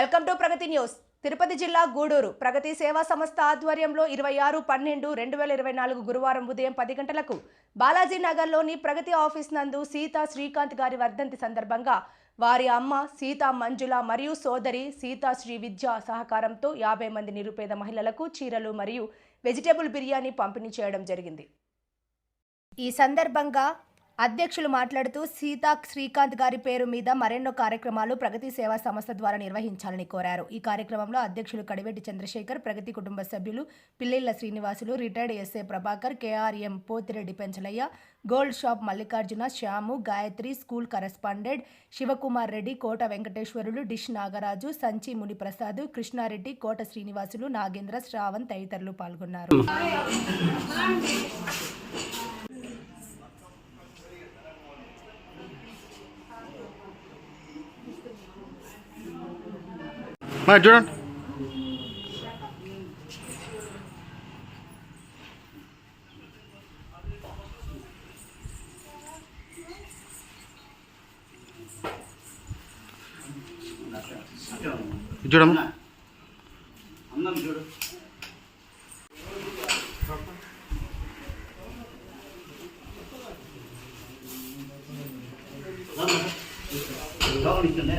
Welcome to Pragati news. Tirupati జిల్లా గూడూరు ప్రగతి సేవా సంస్థ ఆధ్వర్యంలో ఇరవై ఆరు పన్నెండు రెండు వేల ఇరవై నాలుగు గురువారం ఉదయం పది గంటలకు బాలాజీ నగర్లోని ప్రగతి ఆఫీస్ నందు సీతా శ్రీకాంత్ గారి వర్ధంతి సందర్భంగా వారి అమ్మ సీతా మంజుల మరియు సోదరి సీతా శ్రీ విద్య సహకారంతో యాభై మంది నిరుపేద మహిళలకు చీరలు మరియు వెజిటేబుల్ బిర్యానీ పంపిణీ చేయడం జరిగింది. ఈ సందర్భంగా అధ్యక్షులు మాట్లాడుతూ సీతా శ్రీకాంత్ గారి పేరు మీద మరెన్నో కార్యక్రమాలు ప్రగతి సేవా సంస్థ ద్వారా నిర్వహించాలని కోరారు. ఈ కార్యక్రమంలో అధ్యక్షులు కడివెట్టి చంద్రశేఖర్ ప్రగతి కుటుంబ సభ్యులు Pillilla Srinivasulu retired SA Prabhakar KRM Pothireddy Penchalaiah gold shop Mallikarjuna Shyamu Gayatri school correspondent Shivakumar Reddy Kota Venkateswarulu dish Nagaraju Sanchi Muniprasad Krishnareddy కోట శ్రీనివాసులు నాగేంద్ర శ్రావణ్ తదితరులు పాల్గొన్నారు. మరి చూడండి చూడమ్మా అందం చూడు గమనించండి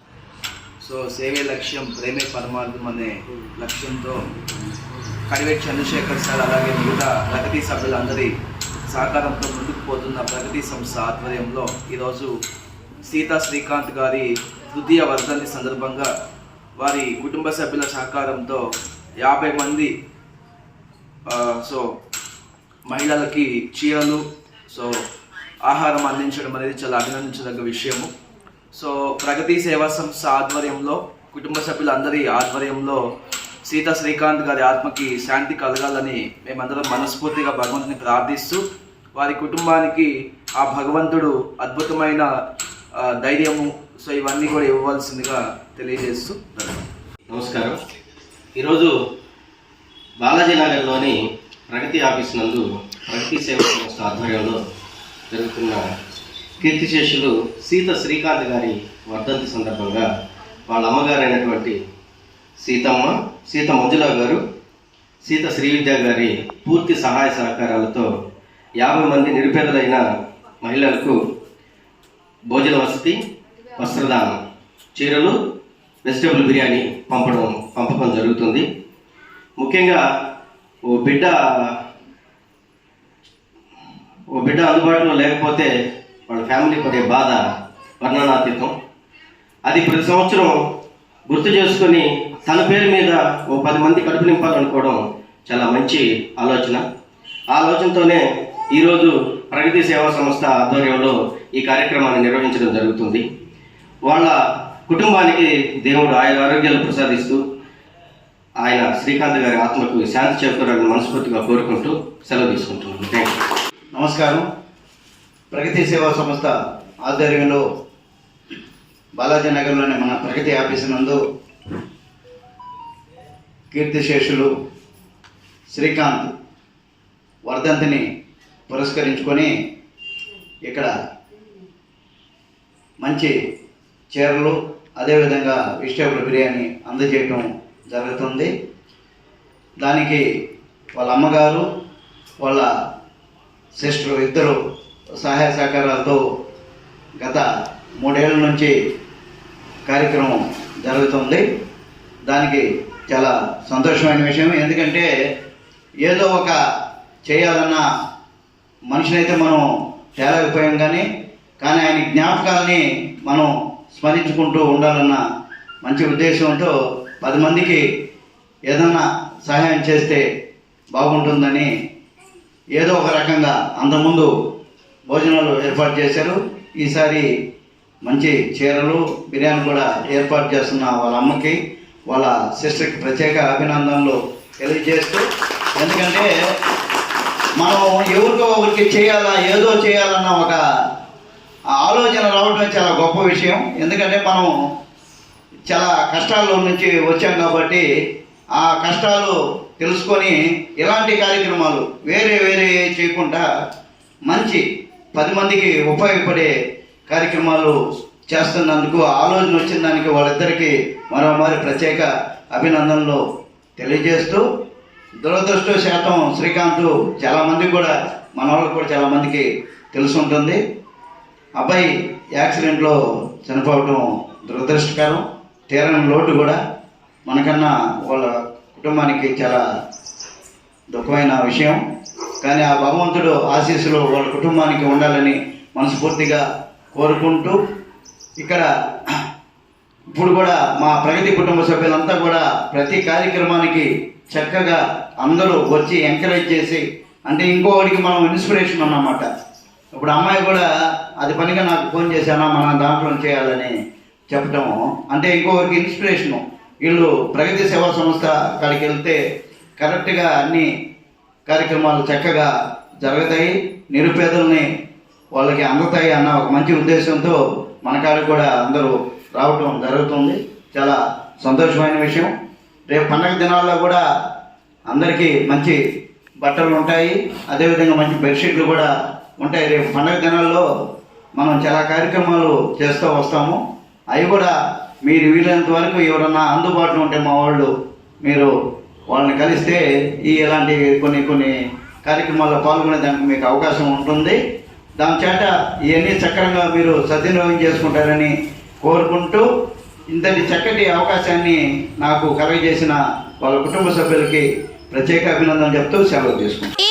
సో సేవే లక్ష్యం ప్రేమే పరమార్థం అనే లక్ష్యంతో కడివేటి చంద్రశేఖర్ సార్ అలాగే మిగతా ప్రగతి సభ్యులందరి సహకారంతో ముందుకు పోతున్న ప్రగతి సంస్థ ఆధ్వర్యంలో ఈరోజు సీతా శ్రీకాంత్ గారి తృతీయ వర్ధంతి సందర్భంగా వారి కుటుంబ సభ్యుల సహకారంతో యాభై మంది సో మహిళలకి చీరలు సో ఆహారం అందించడం అనేది చాలా అభినందించదగ్గ విషయము. సో ప్రగతి సేవా సంస్థ ఆధ్వర్యంలో కుటుంబ సభ్యులందరి ఆధ్వర్యంలో సీత శ్రీకాంత్ గారి ఆత్మకి శాంతి కలగాలని మేమందరం మనస్ఫూర్తిగా భగవంతుని ప్రార్థిస్తూ వారి కుటుంబానికి ఆ భగవంతుడు అద్భుతమైన ధైర్యము సో ఇవన్నీ కూడా ఇవ్వవలసిందిగా తెలియజేస్తూ నమస్కారం. ఈరోజు బాలాజీ నగర్లోని ప్రగతి ఆఫీస్ నందు ప్రగతి సేవా సంస్థ ఆధ్వర్యంలో జరుగుతున్న కీర్తిశేషులు సీత శ్రీకాంత్ గారి వర్ధంతి సందర్భంగా వాళ్ళ అమ్మగారైనటువంటి సీతమ్మ సీత మంజుల గారు సీత శ్రీవిద్య గారి పూర్తి సహాయ సహకారాలతో యాభై మంది నిరుపేదలైన మహిళలకు భోజన వసతి వస్త్రదానం చీరలు వెజిటబుల్ బిర్యానీ పంపడం పంపకం జరుగుతుంది. ముఖ్యంగా ఓ బిడ్డ ఓ బిడ్డ అందుబాటులో లేకపోతే వాళ్ళ ఫ్యామిలీ పడే బాధ వర్ణనాతీతం. అది ప్రతి సంవత్సరం గుర్తు చేసుకొని తన పేరు మీద ఓ పది మంది కడుపు నింపాలనుకోవడం చాలా మంచి ఆలోచన. ఆ ఆలోచనతోనే ఈరోజు ప్రగతి సేవా సంస్థ ఆధ్వర్యంలో ఈ కార్యక్రమాన్ని నిర్వహించడం జరుగుతుంది. వాళ్ళ కుటుంబానికి దేవుడు ఆయన ఆరోగ్యాలు ప్రసాదిస్తూ ఆయన శ్రీకాంత్ గారి ఆత్మకు శాంతి చేకూరాలని మనస్ఫూర్తిగా కోరుకుంటూ సెలవు తీసుకుంటున్నాను. థ్యాంక్ యూ నమస్కారం. ప్రగతి సేవా సంస్థ ఆధ్వర్యంలో బాలాజీ నగర్లోని మన ప్రగతి ఆఫీసు నందు కీర్తిశేషులు శ్రీకాంత్ వర్ధంతిని పురస్కరించుకొని ఇక్కడ మంచి చీరలు అదేవిధంగా వెజిటేబుల్ బిర్యానీ అందజేయటం జరుగుతుంది. దానికి వాళ్ళ అమ్మగారు వాళ్ళ సిస్టర్ ఇద్దరు సహాయ సహకారాలతో గత మూడేళ్ళ నుంచి కార్యక్రమం జరుగుతుంది. దానికి చాలా సంతోషమైన విషయం ఎందుకంటే ఏదో ఒక చేయాలన్న మనిషినైతే మనం తేలేకపోయాం కానీ కానీ ఆయన జ్ఞాపకాలని మనం స్మరించుకుంటూ ఉండాలన్న మంచి ఉద్దేశంతో పది మందికి ఏదన్నా సహాయం చేస్తే బాగుంటుందని ఏదో ఒక రకంగా అంతకుముందు భోజనాలు ఏర్పాటు చేశారు. ఈసారి మంచి చీరలు బిర్యానీ కూడా ఏర్పాటు చేస్తున్న వాళ్ళ అమ్మకి వాళ్ళ సిస్టర్కి ప్రత్యేక అభినందనలు తెలియజేస్తూ ఎందుకంటే మనం ఎవరికో ఒకరికి చేయాలా ఏదో చేయాలన్న ఒక ఆలోచన రావడం చాలా గొప్ప విషయం. ఎందుకంటే మనం చాలా కష్టాల్లో నుంచి వచ్చాం కాబట్టి ఆ కష్టాలు తెలుసుకొని ఇలాంటి కార్యక్రమాలు వేరే వేరే చేయకుండా మంచి పది మందికి ఉపయోగపడే కార్యక్రమాలు చేస్తున్నందుకు ఆలోచన వచ్చిన దానికి వాళ్ళిద్దరికీ మరోమారి ప్రత్యేక అభినందనలు తెలియజేస్తూ దురదృష్ట శాతం శ్రీకాంత్ చాలామందికి కూడా మన వాళ్ళకి కూడా చాలామందికి తెలిసి ఉంటుంది అబ్బాయి యాక్సిడెంట్లో చనిపోవటం దురదృష్టకరం. తీరని లోటు కూడా మనకన్నా వాళ్ళ కుటుంబానికి చాలా దుఃఖమైన విషయం. కానీ ఆ భగవంతుడు ఆశీస్సులు వాళ్ళ కుటుంబానికి ఉండాలని మనస్ఫూర్తిగా కోరుకుంటూ ఇక్కడ ఇప్పుడు కూడా మా ప్రగతి కుటుంబ సభ్యులంతా కూడా ప్రతి కార్యక్రమానికి చక్కగా అందరూ వచ్చి ఎంకరేజ్ చేసి అంటే ఇంకోటికి మనం ఇన్స్పిరేషన్ అన్నమాట. ఇప్పుడు అమ్మాయి కూడా అది పనిగా నాకు ఫోన్ చేశానా మన దాంట్లో చేయాలని చెప్పటము అంటే ఇంకొకరికి ఇన్స్పిరేషను వీళ్ళు ప్రగతి సేవా సంస్థ అక్కడికి వెళ్తే కరెక్ట్గా అన్నీ కార్యక్రమాలు చక్కగా జరుగుతాయి. నిరుపేదల్ని వాళ్ళకి అందుతాయి అన్న ఒక మంచి ఉద్దేశంతో మన కాడికి కూడా అందరూ రావటం జరుగుతుంది. చాలా సంతోషమైన విషయం. రేపు పండగ దినాల్లో కూడా అందరికీ మంచి బట్టలు ఉంటాయి. అదేవిధంగా మంచి బెడ్షీట్లు కూడా ఉంటాయి. రేపు పండగ దినాల్లో మనం చాలా కార్యక్రమాలు చేస్తూ వస్తాము. అవి కూడా మీరు వీలైనంత వరకు ఎవరన్నా అందుబాటులో ఉంటే మా వాళ్ళు మీరు వాళ్ళని కలిస్తే ఈ ఇలాంటి కొన్ని కొన్ని కార్యక్రమాల్లో పాల్గొనే దానికి మీకు అవకాశం ఉంటుంది. దాని చేత ఇవన్నీ చక్రంగా మీరు సద్వినియోగం చేసుకుంటారని కోరుకుంటూ ఇంతటి చక్కటి అవకాశాన్ని నాకు కలగజేసిన వాళ్ళ కుటుంబ సభ్యులకి ప్రత్యేక అభినందనలు చెప్తూ సెలవు తీసుకుంటాను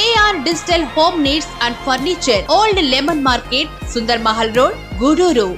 AR digital home needs and furniture old lemon market Sundar Mahal road Gudur